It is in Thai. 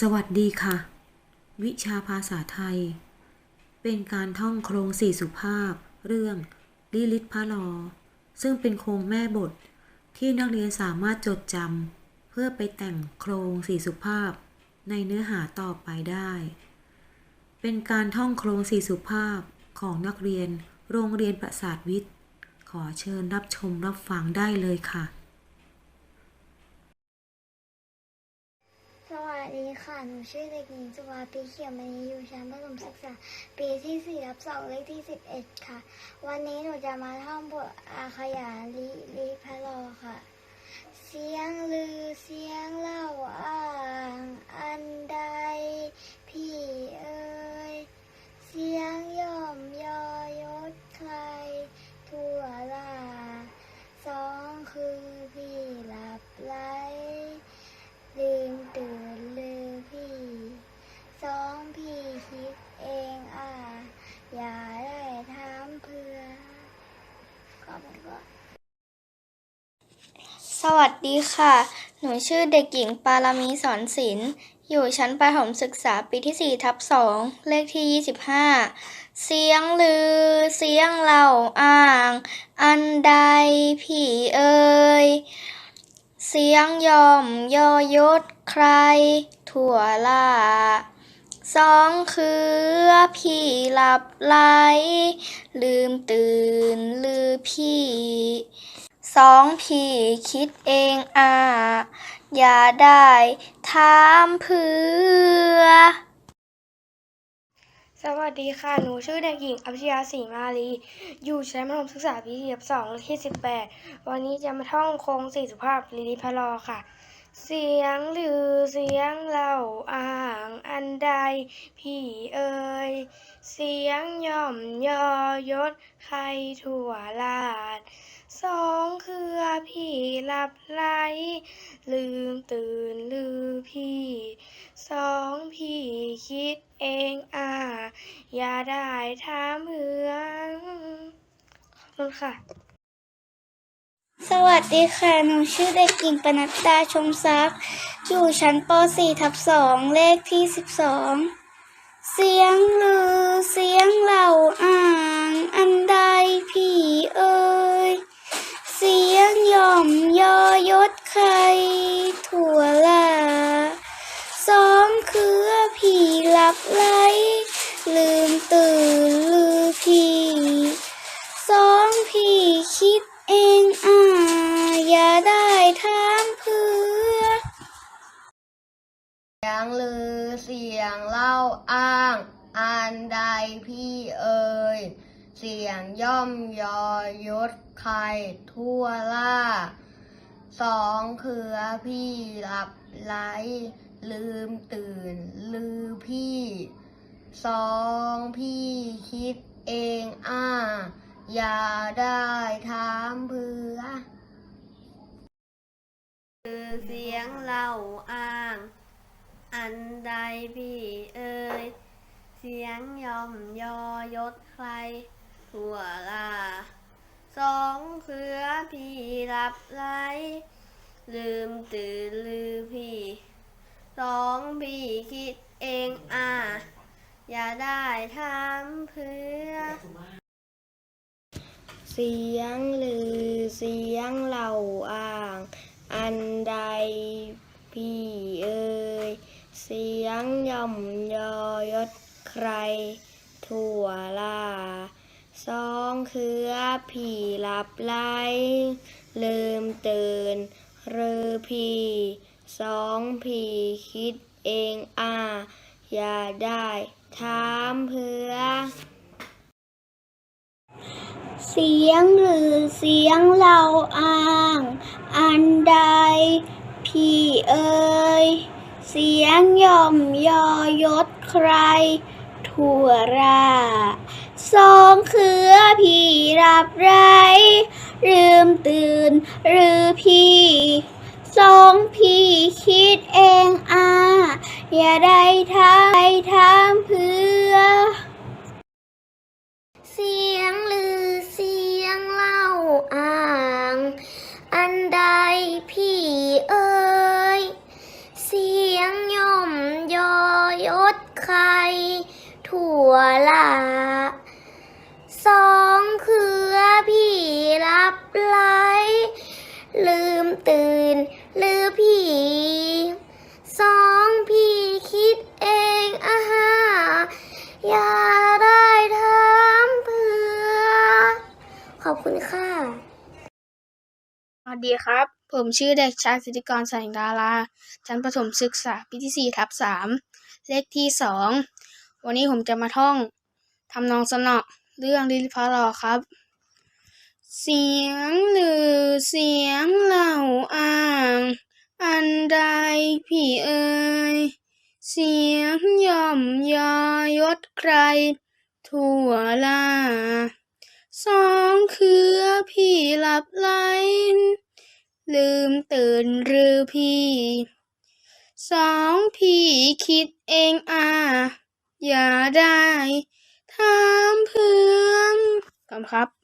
สวัสดีค่ะ วิชาภาษาไทย เป็นการท่องโครงสี่สุภาพ เรื่องลิลิตพระลอ ซึ่งเป็นโครงแม่บท ที่นักเรียนสามารถจดจำเพื่อไปแต่งโครงสี่สุภาพ ในเนื้อหาต่อไปได้ เป็นการท่องโครงสี่สุภาพของนักเรียนโรงเรียนประสาทวิทย์ ขอเชิญรับชมรับฟังได้เลยค่ะ ดีค่ะ หนูชื่อเด็กหญิงสุวาปีเขียวมณีอยู่ชั้นประถมศึกษา ปีที่สี่รับสองเลขที่สิบเอ็ดค่ะ วันนี้หนูจะมาท่องบทอาขยาลิลิพะลอค่ะ เสียงลือเสียงเล่าอ้างอันใด พี่เอ่ยเสียงย่อมยอยศใคร ทั่วลาสองคือพี่หลับไหล ลืมตื่นลืมพี่สองพี่คิดเองอะ อย่าได้ถามเพื่อก็มันก็ สวัสดีค่ะ หนูชื่อเด็กหญิงปารามีสอนศิลป์ อยู่ชั้นประถมศึกษาปีที่ 4 ทับ 2 เลขที่ 25 เสียงลือ เสียงเล่าอ้าง อันใดพี่เอ่ย เสียงยอมยอยศใครทั่วล่า สองคือพี่หลับไหลลืมตื่นลือพี่ สองพี่คิดเองอะอย่าได้ถามเพื่อ สวัสดีค่ะ หนูชื่อเด็กหญิงอภิชยาศรีมาลี อยู่ชั้นประถมศึกษาปีที่สองที่สิบแปดวันนี้จะมาท่องโครงสี่สุภาพลิลิพลอค่ะ เสียงลือเสียงเล่าอ้างอันใด พี่เอ่ย เสียงย่อมยอยศใครทั่วลา พี่หลับไหล ลืมตื่นลือพี่ สองพี่คิดเองอะอย่าได้ถามเพื่อนขอบคุณค่ะ สวัสดีค่ะ หนูชื่อเด็กหญิงปนัดดาชมซักอยู่ชั้นป .4 ทับ2เลขที่ 12 เสียงลือเสียงเหล่าอ้าง อันใดพี่เอ่ยเสียงย่อ มยอยศใครทั่วลาสองคือพี่หลับไหลลืมตื่นลือพี่สองพี่คิดเองอะอย่าได้ถามเพื่อเสียงลือเสียงเล่าอ้าง อันใดพี่เอ่ย เสียงย่อมยอยศใครทั่วล่าสองคือพี่หลับไหลลืมตื่น ลือพี่สองพี่คิดเองอ่าอย่าได้ถามเพื่อคือเสียงเล่าอ้าง อันใดพี่เอ่ยเสียงย่อมยอยศใคร ทั่วลาสองเคือพี่หลับไหลลืมตื่นลือพี่สองพี่คิดเองอะอย่าได้ถามเพื่อ เสียงลือเสียงเหล่าอ้าง อันใดพี่เอ่ยเสียงย่อมยอยศใคร ทั่วลา สองคือพี่หลับไหลลืมตื่นหรือพี่สองพี่คิดเองอะอย่าได้ถามเพื่อ เสียงหรือเสียงเล่าอ้าง อันใด พี่เอ่ยเสียงย่อมยอยศใคร ทั่วรา สองคือพี่รับไร ลืมตื่น หรือพี่สองพี่คิดเองอะอย่าได้ทายถามเพื่อ เสียงลือเสียงเล่าอ้าง อันใดพี่เอ่ยเสียงย่อมยศใครทั่วละ สองคือพี่รับไหลลืมตื่นหรือพี่สองพี่คิดเองอาฮาอย่าได้ถามเพื่อ ขอบคุณค่ะสวัสดีครับ ผมชื่อเด็กชายสิทธิกรแสงดาราชั้นประถมศึกษาปีที่สี่ทับสามเลขที่สองวันนี้ผมจะมาท่องทำนองสนอ เรื่องลิลพระรอครับ เสียงลือเสียงเล่าอ้าง อันใดพี่เอ่ยเสียงย่อมยอยศใคร ทั่วลาสองคือพี่หลับไหลลืมตื่นหรือพี่ สองพี่คิดเองอ่า อย่าได้ ถามเพื่อนขอบคุณครับ